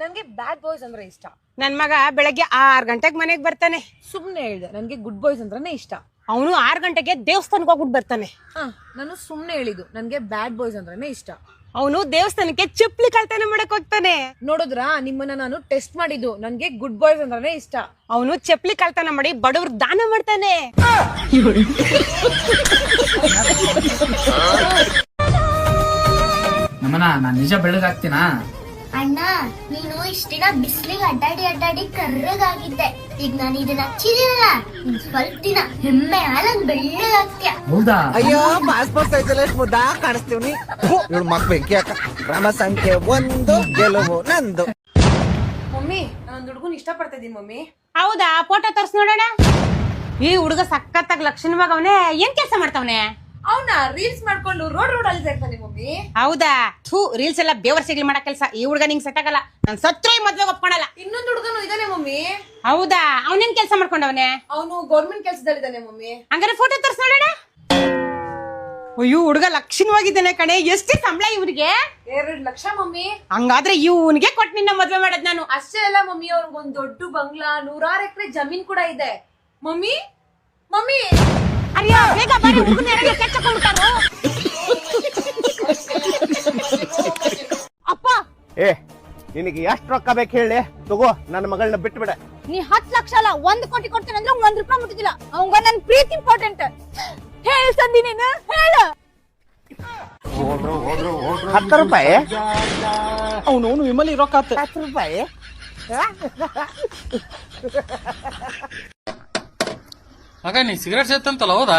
ನನ್ಗೆ ಬ್ಯಾಡ್ ಬಾಯ್ಸ್ ಅಂದ್ರೆ ಇಷ್ಟ. ನನ್ ಮಗ ಬೆಳಗ್ಗೆ ಆರ್ ಗಂಟೆಗೆ ಮನೆಗ್ ಬರ್ತಾನೆ. ಸುಮ್ನೆ ಹೇಳಿದೆ ನನ್ಗೆ ಗುಡ್ ಬಾಯ್ಸ್ ಅಂದ್ರೆ ಇಷ್ಟ. ಅವನು ಆರ್ ಗಂಟೆಗೆ ದೇವಸ್ಥಾನಕ್ಕೆ ಹೋಗ್ಬಿಟ್ಟು ಬರ್ತಾನೆ. ಹಾ ನಾನು ಸುಮ್ನೆ ಹೇಳಿದ್ದು ನನ್ಗೆ ಬ್ಯಾಡ್ ಬಾಯ್ಸ್ ಅಂದ್ರೆ ಇಷ್ಟ. ಅವನು ದೇವಸ್ಥಾನಕ್ಕೆ ಚಪ್ಪಲಿ ಕಳ್ತನ ಮಾಡಕ್ ಹೋಗ್ತಾನೆ. ನೋಡಿದ್ರಾ ನಿಮ್ಮನ್ನ ನಾನು ಟೆಸ್ಟ್ ಮಾಡಿದ್ದು ನನ್ಗೆ ಗುಡ್ ಬಾಯ್ಸ್ ಅಂದ್ರೆ ಇಷ್ಟ. ಅವನು ಚಪ್ಪಲಿ ಕಳ್ತನ ಮಾಡಿ ಬಡವ್ರ ದಾನ ಮಾಡ್ತಾನೆ. ನಮ್ಮನ ನಾನ್ ನಿಜ ಬೆಳಗಾಗ್ತೀನಾ ಅಣ್ಣ ನೀನು ಇಷ್ಟ ದಿನ ಬಿಸ್ಲಿಗೆ ಅಡ್ಡಾಡಿ ಅಡ್ಡಾಡಿ ಕರ್ರಗಾಗಿದ್ದೆ. ಈಗ ನಾನು ಇದನ್ನ ಹಚ್ಚಿದೀನಲ್ಲ ಇನ್ ಸ್ವಲ್ಪ ದಿನ ಹೆಮ್ಮೆ ಹಾಲಂಗ್ ಬೆಳ್ಳಗಾಗ್ತೀಯ ಹೌದಾ ಅಯ್ಯೋ ಪಾಸ್ಪೋರ್ಟ್ ಸೈಜಲ್ಲಿ ಎಷ್ಟು ಮುದ್ದಾ ಕಾಣಿಸ್ತೀವಿ ಇವಳು ಬೆಂಕಿ ಹಾಕ. ಕ್ರಮ ಸಂಖ್ಯೆ ಒಂದು ಗೆಲುವು ನಂದು. ಮಮ್ಮಿ ನಾನು ಹುಡುಗನ್ ಇಷ್ಟ ಪಡ್ತಾ ಇದೀನಿ ಮಮ್ಮಿ. ಹೌದಾ? ಫೋಟೋ ತೋರ್ಸ್ ನೋಡೋಣ. ಈ ಹುಡುಗ ಸಖತ್ತಾಗಿ ಲಕ್ಷಣವಾಗ ಅವನೇ. ಏನ್ ಕೆಲಸ ಮಾಡ್ತಾವನೆ? ಅವನ ರೀಲ್ಸ್ ಮಾಡ್ಕೊಂಡು ರೋಡ್ ರೋಡ್ ಅಲ್ಲಿ ಸೇರ್ತಾನೆ ಮಮ್ಮಿ? ಹೌದಾ? ಥೂ ರೀಲ್ಸ್ ಎಲ್ಲ ಬೇವರ್ ಸಿಗ್ಲಿ ಮಾಡೋ ಕೆಲಸ. ಈ ಹುಡುಗ ನಿಂಗ್ ಸೆಟ್ ಆಗಲ್ಲ. ನಾನ್ ಸತ್ರು ಈ ಮದ್ವೆಗೆ ಒಪ್ಕೊಳಲ್ಲ. ಇನ್ನೊಂದು ಹುಡುಗನು ಇದಾನೆ ಮಮ್ಮಿ? ಹೌದಾ? ಅವನೇನ್ ಕೆಲಸ ಮಾಡ್ಕೊಂಡವನೆ? ಅವನು ಗೌರ್ಮೆಂಟ್ ಕೆಲಸದಲ್ಲಿದ್ದಾನೆ ಮಮ್ಮಿ. ಹಂಗಾರೆ ಫೋಟೋ ತೋರ್ಸ್ ನೋಡೋಣ. ಅಯ್ಯೋ ಹುಡುಗ ಲಕ್ಷಣವಾಗಿದ್ದಾನೆ ಕಣೆ. ಎಷ್ಟು ಸಂಬಳ ಇವ್ರಿಗೆ ಎರಡ್ ಲಕ್ಷ ಮಮ್ಮಿ. ಹಂಗಾದ್ರೆ ಇವನಿಗೆ ಕೊಟ್ಟು ನಿನ್ನ ಮದ್ವೆ ಮಾಡೋದ್ ನಾನು. ಅಷ್ಟೇ ಅಲ್ಲ ಮಮ್ಮಿ ಅವ್ರಿಗೊಂದ್ ದೊಡ್ಡ ಬಂಗ್ಲಾ. ನೂರಾರು ಎಕರೆ ಜಮೀನ್ ಕೂಡ ಇದೆ. Mummy mummy. ಅರಿಯ ಬೇಗ ಬರೀ ಹುಡುಗನ ಕೆಚ್ಚಕೊಂಡ್ಬಿಟ್ಟಾರು ಅಪ್ಪ! ಏ ನಿನಗೆ ಎಷ್ಟು ರೊಕ್ಕ ಬೇಕು ಹೇಳಿ? ತಗೋ ನನ್ನ ಮಗಳನ್ನ ಬಿಟ್ಟು ಬಿಡ ನೀ ಹತ್ ಲಕ್ಷ ಅಲ್ಲ ಒಂದ್ ಕೋಟಿ ಕೊಡ್ತೇನೆ ಅಂದ್ರೆ ಒಂದ್ ರೂಪಾಯಿ ಮುಟ್ಟಿದಿಲ್ಲ. ಅವಂಗ ನನ್ ಪ್ರೀತಿ ಇಂಪಾರ್ಟೆಂಟ್ ಹೇಳ ಸಂದಿ ನೀನು ಹೇಳ! ಹತ್ತು ರೂಪಾಯಿ? ಅವನು ವಿಮಲಿ ರೊಕ್ಕ ಹತ್ತು ರೂಪಾಯಿ? ಮಗ ನೀ ಸಿಗರೇಟ್ ಸೇತಂತಲ್ಲ ಹೌದಾ?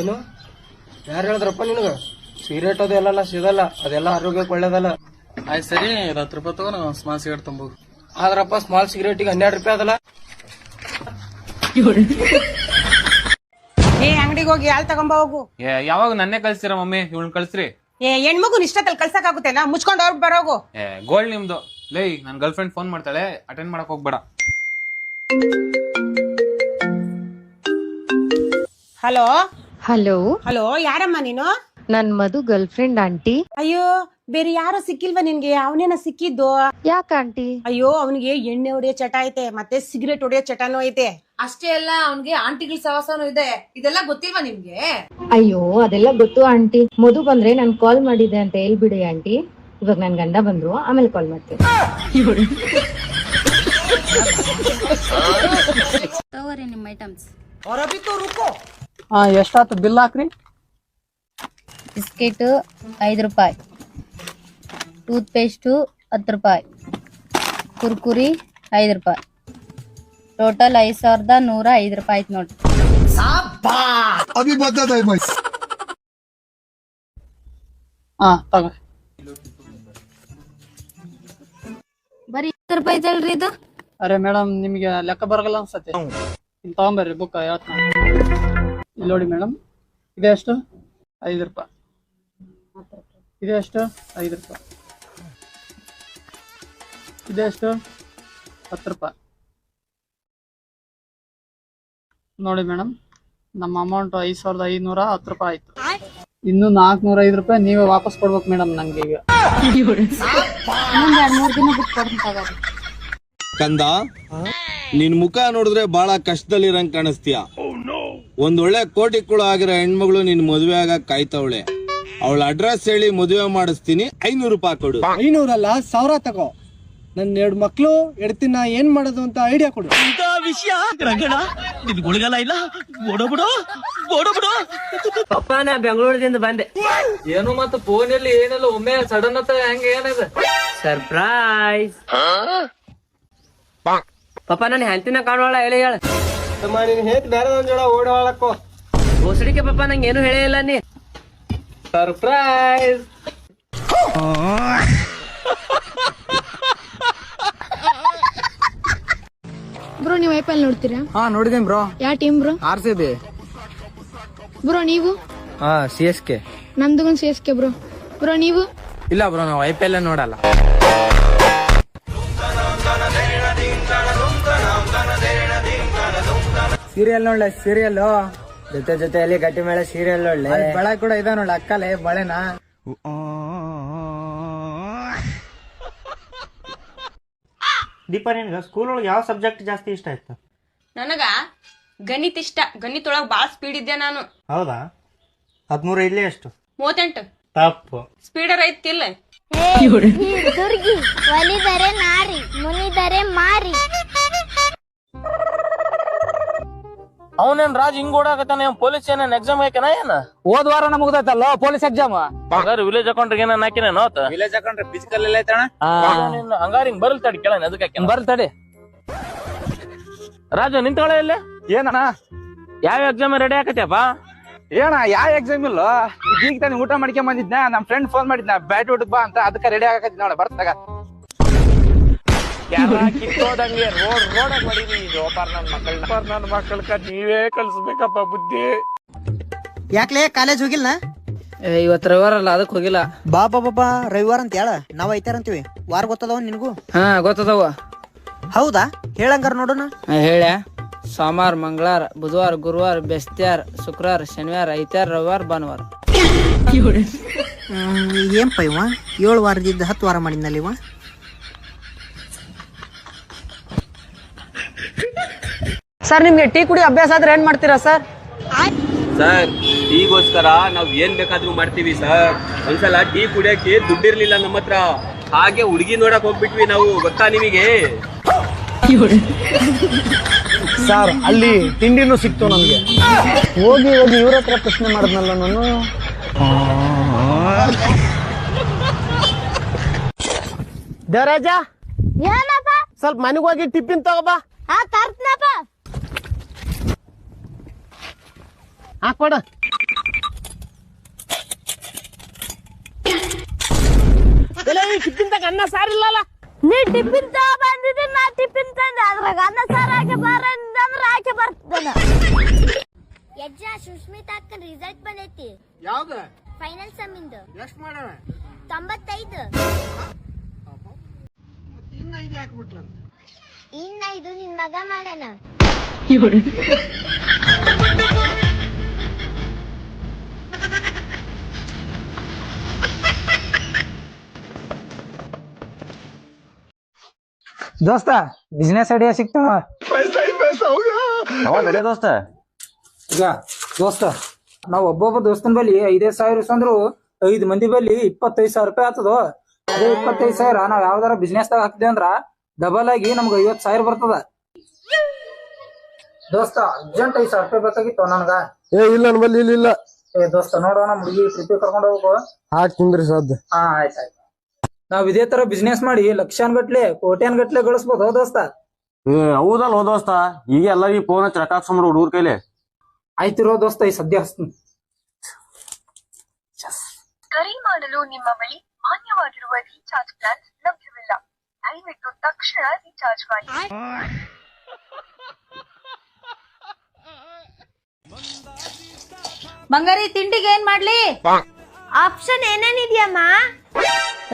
ಏನು? ಯಾರು ಹೇಳಿದ್ರಪ್ಪ ನಿನಗ? ಸಿಗರೇಟ್ ಅದೆಲ್ಲ ಸಿಗಲ್ಲ. ಅದೆಲ್ಲ ಆರೋಗ್ಯಕ್ಕೆ ಒಳ್ಳೇದಲ್ಲ. ಆಯ್ತು ಸರಿ ಇದು ಹತ್ತು ರೂಪಾಯಿ ತಗೋ ನಾವು ಸ್ಮಾಲ್ ಸಿಗರೇಟ್ ತಂಬೋಗು ಆದ್ರಪ್ಪ ಸ್ಮಾಲ್ ಸಿಗರೇಟಿಗೆ ಹನ್ನೆರಡು ರೂಪಾಯಿ ಅದಲ್ಲ. ಏ ಅಂಗಡಿಗೆ ಹೋಗಿ ಯಾರು ತಗೊಂಬ ಹೋಗು. ಯಾವಾಗ ನನ್ನೇ ಕಳ್ಸ್ತೀರ ಮಮ್ಮಿ? ಇವಳನ್ನ ಕಳ್ಸ್ರಿ. ಏ ಹೆಣ್ಮಗು ಇಷ್ಟದಲ್ಲಿ ನಾ ಮುಚ್ಕೊಂಡು ಅವ್ರು ಬರೋಗು ಏ ಗೋಲ್ಡ್ ನಿಮ್ದು. ಲೇ ನನ್ ಗರ್ಲ್ ಫ್ರೆಂಡ್ ಫೋನ್ ಮಾಡ್ತಾಳೆ. ಅಟೆಂಡ್ ಮಾಡಕ್ ಹೋಗ್ಬೇಡ. ಹಲೋ? ಹಲೋ? ಹಲೋ ಯಾರಮ್ಮ ನೀನು? ನನ್ ಮಧು ಗರ್ಲ್ ಫ್ರೆಂಡ್ ಆಂಟಿ. ಅಯ್ಯೋ ಬೇರೆ ಯಾರು ಸಿಕ್ಕಿಲ್ವಾ ನಿನ್ಗೆ? ಅವನೇನ ಸಿಕ್ಕಿದ್ದು? ಯಾಕ ಆಂಟಿ? ಅಯ್ಯೋ ಅವನಿಗೆ ಎಣ್ಣೆ ಹೊಡೆಯೋ ಚಟ ಐತೆ ಮತ್ತೆ ಸಿಗರೇಟ್ ಹೊಡೆಯೋ ಚಟನೂ ಐತೆ. ಅಷ್ಟೇ ಅಲ್ಲ ಅವನಿಗೆ ಆಂಟಿಗಳ ಸವಾಸನೂ ಇದೆ. ಇದೆಲ್ಲ ಗೊತ್ತಿಲ್ವಾ ನಿಮ್ಗೆ? ಅಯ್ಯೋ ಅದೆಲ್ಲ ಗೊತ್ತು ಆಂಟಿ. ಮಧು ಬಂದ್ರೆ ನಾನ್ ಕಾಲ್ ಮಾಡಿದ್ದೆ ಅಂತ ಹೇಳ್ಬಿಡಿ ಆಂಟಿ. ಇವಾಗ ನನ್ ಗಂಡ ಬಂದ್ರು ಆಮೇಲೆ ಕಾಲ್ ಮಾಡ್ತೀನಿ. ತಗೋರಿ ನಿಮ್ಮ ಐಟಮ್ಸ್ ಹಾ ಎಷ್ಟಾತು ಬಿಲ್ ಹಾಕ್ರಿ? ಬಿಸ್ಕೆಟ್ ಐದು ರೂಪಾಯಿ. ಟೂತ್ ಪೇಸ್ಟು ಹತ್ತು ರೂಪಾಯಿ. ಕುರ್ಕುರಿ ಐದು ರೂಪಾಯಿ. ಟೋಟಲ್ ಐದು ಸಾವಿರದ ನೂರ ಐದು ರೂಪಾಯಿ ಆಯ್ತು ನೋಡ್ರಿ. ಹಾ ತಗೋ. ಬರೀ ಹತ್ತು ರೂಪಾಯಿ ಐತಲ್ರಿ ಇದು? ಅರೆ ಮೇಡಮ್ ನಿಮಗೆ ಲೆಕ್ಕ ಬರಗಲ್ಲ ಅನ್ಸತ್ತೆ. ಇಲ್ಲಿ ತಗೊಂಬರ್ರಿ ಬುಕ್ ಹೇಳ್ತಾನೆ ಇಲ್ಲಿ ನೋಡಿ ಮೇಡಮ್. ಇದೆ ಎಷ್ಟು ಐದು ರೂಪಾಯಿ. ಇದೆ ಎಷ್ಟು ಐದು ರೂಪಾಯಿ. ಇದೆ ಎಷ್ಟು ಹತ್ತು ರೂಪಾಯಿ. ನೋಡಿ ಮೇಡಮ್ ನಮ್ಮ ಅಮೌಂಟ್ ಐದು ಸಾವಿರದ ಐನೂರ ಹತ್ತು ರೂಪಾಯಿ ಆಯ್ತು. ಇನ್ನು ನಾಲ್ಕುನೂರ ಐದು ರೂಪಾಯಿ ನೀವೇ ವಾಪಸ್ ಕೊಡ್ಬೇಕು ಮೇಡಮ್ ನಂಗೆ ಈಗ. ಕಂದ ನಿನ್ ಮುಖ ನೋಡಿದ್ರೆ ಬಹಳ ಕಷ್ಟದಲ್ಲಿ ಕಷ್ಟದಲ್ಲಿರಂಗ್ ಕಾಣಿಸ್ತೀಯ? ಒಂದ್ ಒಳ್ಳೆ ಕೋಟಿ ಕುಳು ಆಗಿರೋ ಹೆಣ್ಮಗಳು ನಿನ್ ಮದುವೆ ಆಗ ಕಾಯ್ತವಳೆ. ಅವಳ ಅಡ್ರೆಸ್ ಹೇಳಿ ಮದುವೆ ಮಾಡಿಸ್ತೀನಿ ಐನೂರು ರೂಪಾಯಿ ಕೊಡು. ಐನೂರಲ್ಲ ಸಾವಿರ ತಗೋ. ನನ್ನ ಎರಡು ಮಕ್ಳು ಎಡ್ತಿನ ಏನ್ ಮಾಡೋದು ಅಂತ ಐಡಿಯಾ ಕೊಡು. ಪಪ್ಪ ನಾ ಬೆಂಗಳೂರದಿಂದ ಬಂದೆ. ಏನು ಮತ್ತೆ ಫೋನಲ್ಲಿ ಏನಿಲ್ಲ ಒಮ್ಮೆ ಸಡನ್ ಅಂತ ಹಂಗೆ ಏನಿದೆ? ಸರ್ಪ್ರೈಸ್ ಪಪ್ಪ ನನ್ನ ಹೆಂಡತಿನ ಕಾಣೋಳ ಹೇಳಿ ಹೇಳ. ನೀನ್ ಹೇತ್ ಬೇರೆ ಜೋಡ ಪಪ್ಪ ನಂಗೆ ಏನು ಹೇಳೇ ಇಲ್ಲ ನೀ. ಸರ್ಪ್ರೈಸ್ ಬ್ರೋ ನೀವು ಐ ಪಿ ಎಲ್ ನೋಡ್ತೀರಾ? ಹಾ ನೋಡಿದೆ ಬ್ರೋ. ಯಾವ team bro? R C B. Bro ನೀವು? ಹಾ ಸಿ ಎಸ್ ಕೆ. ನಮ್ದು C S K bro. Bro ನೀವು? ಇಲ್ಲ ಬ್ರೋ ನಾವು ಐ ಪಿ ಎಲ್ ನೋಡಲ್ಲ. ಸೀರಿಯಲ್ ನೋಡ್ಲೆ ಸೀರಿಯಲ್ ಜೊತೆ ಜೊತೆಯಲ್ಲಿ ಗಟ್ಟಿ ಮೇಲೆ ಸೀರಿಯಲ್ ನೋಡ್ಲೆ. ಬಳೆ ಕೂಡ ಇದೆ ನೋಡ್ಲೆ ಅಕ್ಕಲೆ ಬಳೆನ. ದೀಪ ನಿನ್ಗ ಸ್ಕೂಲ್ ಒಳಗೆ ಯಾವ ಸಬ್ಜೆಕ್ಟ್ ಜಾಸ್ತಿ ಇಷ್ಟ ಆಯ್ತು ನನಗ ಗಣಿತ ಇಷ್ಟ. ಗಣಿತ ಒಳಗ್ ಬಾಳ ಸ್ಪೀಡ್ ಇದ್ದೆ ನಾನು. ಹೌದಾ? ಹದಿಮೂರು ಇಲ್ಲೇ ಎಷ್ಟು? ಮೂವತ್ತೆಂಟು. ತಪ್ಪು. ಸ್ಪೀಡರ್ ಐತಿಲ್ಲ. ದುರ್ಗಿ ಒಲಿದರೆ ನಾರಿ ಮುನಿದರೆ ಮಾರಿ. ಅವನೇನ್ ರಾಜ್ ಹಿಂಗ್ ಓಡಾಕತ್ತಾನ? ಪೊಲೀಸ್ ಏನೇನ್ ಎಕ್ಸಾಮ್ ಹಾಕೇನ ಏನ? ಹೋದ್ ವಾರ ಮುಗ್ದೈತಲ್ಲ ಪೊಲೀಸ್ ಎಕ್ಸಾಮ್ ಹಂಗಾರ ವಿಲೇಜ್ ಅಕೌಂಟ್ರಿಗೆ ಏನ ಹಾಕಿನೇನೋ ಆತ ವಿಲೇಜ್ ಅಕೌಂಟ್ ಫಿಸಿಕಲ್ ಎಲ್ಲ ಐತಣ ಹಂಗಾರ ಹಿಂಗ್ ಬರಲ್ ತಡಿ ಕೇಳ ಅದಕ್ಕೆ ಹಾಕ್ಯಾನ? ಬರ್ಲಿ ತಡಿ. ರಾಜು ನಿಂತ್ಕೊಳ್ಳೆ ಇಲ್ಲಿ. ಏನಣ್ಣ? ಯಾವ ಎಕ್ಸಾಮ್ ರೆಡಿ ಆಕತ್ಯಪ್ಪ? ಏನ ಯಾವ ಎಕ್ಸಾಮ್ ಇಲ್ಲ? ಈಗ ತಾನೆ ಊಟ ಮಾಡ್ಕೊಂಡ್ ಬಂದಿದ್ನ ನಮ್ ಫ್ರೆಂಡ್ ಫೋನ್ ಮಾಡಿದ್ನ ಬ್ಯಾಟ್ ಊಟಕ್ ಬಾ ಅಂತ ಅದಕ್ಕೆ ರೆಡಿ ಆಗಕತ್ತಿ ನೋಡ ಬರ್ತಾಗ ಕಿತ್ತೋದಂಗೆ ರೋಡ್ ರೋಡ್ ಮಾಡಿದೀನಿ ಜೋಪಾರ್ ನನ್ ಮಕ್ಕಳ ನನ್ ಮಕ್ಕಳ ನೀವೇ ಕಲ್ಸ್ಬೇಕಪ್ಪ ಬುದ್ಧಿ. ಯಾಕ್ಲೆ ಕಾಲೇಜ್ ಹೋಗಿಲ್ಲ ಇವತ್ತು ರವಿವಾರ ಅಲ್ಲ ಅದಕ್ಕೆ ಹೋಗಿಲ್ಲ. ಬಾ ಬಾ ಬಾ ಬಾ ರವಿವಾರ ಅಂತ ಹೇಳ. ನಾವ್ ಐತಾರಂತೀವಿ ವಾರ ಗೊತ್ತದವ ನಿನಗೂ? ಹಾ ಗೊತ್ತದವ. ಹೌದಾ? ಹೇಳಂಗಾರ ನೋಡೋಣ. ಹೇಳ ಸೋಮವಾರ ಮಂಗಳವಾರ ಬುಧವಾರ ಗುರುವಾರ ಬೆಸ್ತ್ಯಾರ ಶುಕ್ರವಾರ ಶನಿವಾರ ಐತಾರ ರವಿವಾರ ಭಾನುವಾರ. ಏನ್ ಇವ? ಏಳು ವಾರದಿಂದ ಹತ್ತು ವಾರ ಮಾಡಿದ್ನಲ್ಲಿ ಸರ್ ನಿಮ್ಗೆ ಟೀ ಕುಡಿ ಅಭ್ಯಾಸ ಆದ್ರೆ ಏನ್ ಮಾಡ್ತೀರಾ ಸರ್ ಸರ್ ಟೀಗೋಸ್ಕರ ನಾವ್ ಏನ್ ಬೇಕಾದ್ರೂ ಮಾಡ್ತೀವಿ ಸರ್ ಒಂದ್ಸಲ ಟೀ ಕುಡಿಯಕ್ಕೆ ದುಡ್ಡಿರ್ಲಿಲ್ಲ ನಮ್ಮ ಹತ್ರ. ಹಾಗೆ ಹುಡುಗಿ ನೋಡಕ್ ಹೋಗ್ಬಿಟ್ವಿ ನಾವು ಗೊತ್ತಾ ನಿಮಗೆ? ಸರ್ ಅಲ್ಲಿ ತಿಂಡಿನೂ ಸಿಕ್ತು ನಮ್ಗೆ. ಹೋಗಿ ಹೋಗಿ ಇವ್ರ ಹತ್ರ ಪ್ರಶ್ನೆ ಮಾಡಿದ್ನಲ್ಲ ನಾನು. ದೇವರಾಜ ಏನಪ್ಪ? ಸ್ವಲ್ಪ ಮನೆಗೆ ಹೋಗಿ ಟಿಫಿನ್ ತಗೋಬಾ. ಹಾ ತರ್ತನಪ್ಪ. ಹಾಕೊಡ ಟಿಫಿನ್ ಸಾರಿಲ್ಲಲ್ಲ? ನೀ ಟಿಫಿನ್ ತಗೋ ಬಂದಿದ್ದೀನಿ ನಾ ಟಿಫಿನ್ ತಂದೆ. ಅದ್ರಾಗ ಅನ್ನ ಸಾರು ಹಾಕಿ ಬಾರ ಅಂದ್ರೆ ಹಾಕಿ ಬರ್ತೇನೆ ಯಜ್ಜ ಸುಷ್ಮಿತಾ ಅಕ್ಕನ ರಿಸಲ್ಟ್ ಬಂದೈತಿ. ಯಾವ್ದು? ಫೈನಲ್ ಸಮ್ಮಿಂದು ಎಷ್ಟು ಮಾಡೋಣ ತೊಂಬತ್ತೈದು. ಇನ್ನ ಇದು ನಿನ್ ಮಗ ಮಾಡೋಣ ದೋಸ್ತ ಬಿಸ್ನೆಸ್ ಐಡಿಯಾ ಸಿಕ್ತಾವ ದೋಸ್ತ? ಈಗ ದೋಸ್ತ ನಾವ್ ಒಬ್ಬೊಬ್ಬ ದೋಸ್ತನ ಬಳಿ ಐದೈದು ಸಾವಿರ ಇಸ್ಕೊಂಡ್ರು ಐದ್ ಮಂದಿ ಬಳಿ ಇಪ್ಪತ್ತೈದು ಸಾವಿರ ರೂಪಾಯಿ ಆತದ. ಅದೇ ಇಪ್ಪತ್ತೈದು ಸಾವಿರ ನಾವ್ ಯಾವ್ದಾರ ಬಿಸ್ನೆಸ್ ದಾಗ ಹಾಕ್ತಿವಿ ಅಂದ್ರ ಡಬಲ್ ಆಗಿ ನಮ್ಗ ಐವತ್ ಸಾವಿರ ಬರ್ತದ. ದೋಸ್ತ ಅರ್ಜೆಂಟ್ ಐದ್ ಸಾವಿರ ರೂಪಾಯಿ ಬೇಕಾಗಿತ್ತು ನನಗ. ಏ ಇಲ್ಲ ನನ್ನ ಬಲ್ಲಿ ಇಲ್ಲ ಏ ದೋಸ್ತ ನೋಡೋಣ ಹುಡುಗಿ ಟ್ರಿಪ್ ಕರ್ಕೊಂಡು ಹೋಗು ಹಾಕಿ ತಿಂದ್ರಿ ಸದ್ ಹಾ ಆಯ್ತ್ ಆಯ್ತು. ನಾವ್ ಇದೇ ತರ ಬಿಸ್ನೆಸ್ ಮಾಡಿ ಲಕ್ಷಾನ್ ಗಟ್ಲೆ ಕೋಟ್ಯಾನ್ ಗಟ್ಲೆ ಗಳಿಸ್ಬೋದು ಹೋ ದೋಸ್ತ? ಹೌದಲ್ಲ ದೋಸ್ತ. ಈಗ ಎಲ್ಲರಿಗೂ ಫೋನ್ ಹಚ್ಚಿ ರೊಕ್ಕ ಹಾಕ್ಸಂಬ್ರು ಹುಡುಗರ ಕೈಲಿ. ಆಯ್ತಿರೋ ದೋಸ್ತ ಈ ಸದ್ಯ ಹಚ್ತೀನಿ. ಕರೆ ಮಾಡಲು ನಿಮ್ಮ ಬಳಿ ಮಾನ್ಯವಾಗಿರುವ ರೀಚಾರ್ಜ್ ಪ್ಲಾನ್ ಲಭ್ಯವಿಲ್ಲ. ದಯವಿಟ್ಟು ತಕ್ಷಣ ರೀಚಾರ್ಜ್ ಮಾಡಿ. ಬಂಗಾರಿ ತಿಂಡಿಗೆ ಏನ್ ಮಾಡ್ಲಿ? ಆಪ್ಷನ್ ಏನೇನಿದ್ಯಮ್ಮ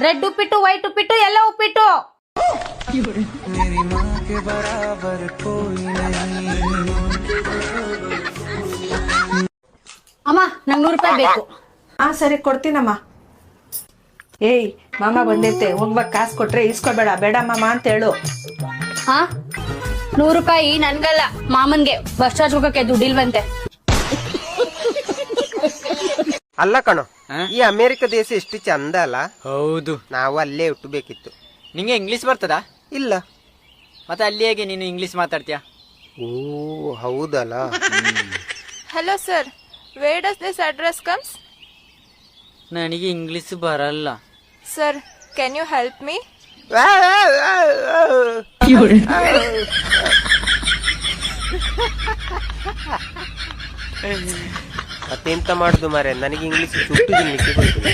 ರೆಡ್ ಉಪ್ಪಿಟ್ಟು ವೈಟ್ ಉಪ್ಪಿಟ್ಟು ಎಲ್ಲ ಉಪ್ಪಿಟ್ಟು. ಅಮ್ಮ ನಂಗ್ ನೂರು ರೂಪಾಯಿ ಬೇಕು. ಆ ಸರಿ ಕೊಡ್ತೀನಮ್ಮ. ಏಯ್ ಮಾಮ ಬಂದೈತೆ. ಹೋಗ್ಬೇಕು ಕಾಸು ಕೊಟ್ರೆ ಇಸ್ಕೊಬೇಡ ಬೇಡ ಮಾಮ ಅಂತ ಹೇಳು. ಹಾ ನೂರು ರೂಪಾಯಿ ನನ್ಗಲ್ಲ ಮಾಮನ್ಗೆ. ಬಸ್ ಚಾರ್ಜ್ ಹೋಗಕ್ಕೆ ದುಡ್ಡಿಲ್ವಂತೆ. ಅಲ್ಲ ಕಣೋ ಈ ಅಮೆರಿಕ ದೇಶ ಎಷ್ಟು ಚಂದ ಅಲ್ಲ? ಹೌದು. ನಾವು ಅಲ್ಲೇ ಹುಟ್ಟಬೇಕಿತ್ತು. ನಿಂಗೆ ಇಂಗ್ಲಿಷ್ ಬರ್ತದಾ? ಇಲ್ಲ. ಮತ್ತೆ ಅಲ್ಲಿ ಹೇಗೆ ನೀನು ಇಂಗ್ಲಿಷ್ ಮಾತಾಡ್ತೀಯ? ಓ ಹೌದಲ್ಲ? Hello sir where does this address comes ನನಗೆ ಇಂಗ್ಲಿಷ್ ಬರಲ್ಲ. Sir can you help me ಮತ್ತೆಂತ ಮಾಡುದು ಮಾರೆ ನನಗೆ ಇಂಗ್ಲಿಷ್ ಸುಟ್ಟು ತಿನ್ಲಿಕ್ಕೆ ಗೊತ್ತಿಲ್ಲ.